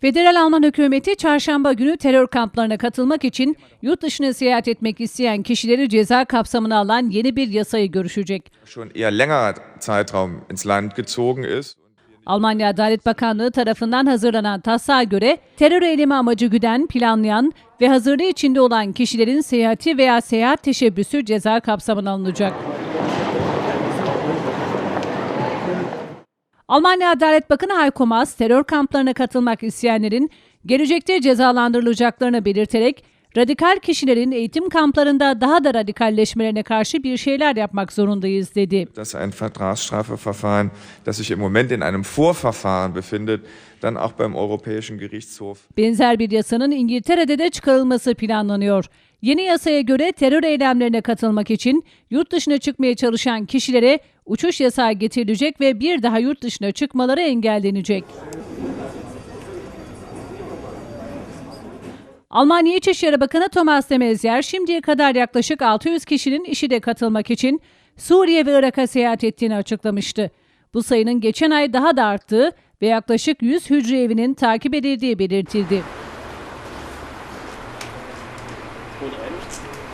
Federal Alman hükümeti çarşamba günü terör kamplarına katılmak için yurt dışına seyahat etmek isteyen kişileri ceza kapsamına alan yeni bir yasayı görüşecek. schon eher längerer Zeitraum ins Land gezogen ist. Almanya Adalet Bakanlığı tarafından hazırlanan taslağa göre terör eylemi amacı güden, planlayan ve hazırlığı içinde olan kişilerin seyahati veya seyahat teşebbüsü ceza kapsamına alınacak. Almanya Adalet Bakanı Heiko Maas, terör kamplarına katılmak isteyenlerin gelecekte cezalandırılacaklarını belirterek, radikal kişilerin eğitim kamplarında daha da radikalleşmelerine karşı bir şeyler yapmak zorundayız dedi. dass ein Vertragsstrafeverfahren, das sich im Moment in einem Vorverfahren befindet, dann auch beim Europäischen Gerichtshof Benzer bir yasanın İngiltere'de de çıkarılması planlanıyor. Yeni yasaya göre terör eylemlerine katılmak için yurt dışına çıkmaya çalışan kişilere uçuş yasağı getirilecek ve bir daha yurt dışına çıkmaları engellenecek. Almanya İçişleri Bakanı Thomas de Maizière şimdiye kadar yaklaşık 600 kişinin IŞİD'e katılmak için Suriye ve Irak'a seyahat ettiğini açıklamıştı. Bu sayının geçen ay daha da arttığı ve yaklaşık 100 hücre evinin takip edildiği belirtildi. gut ein.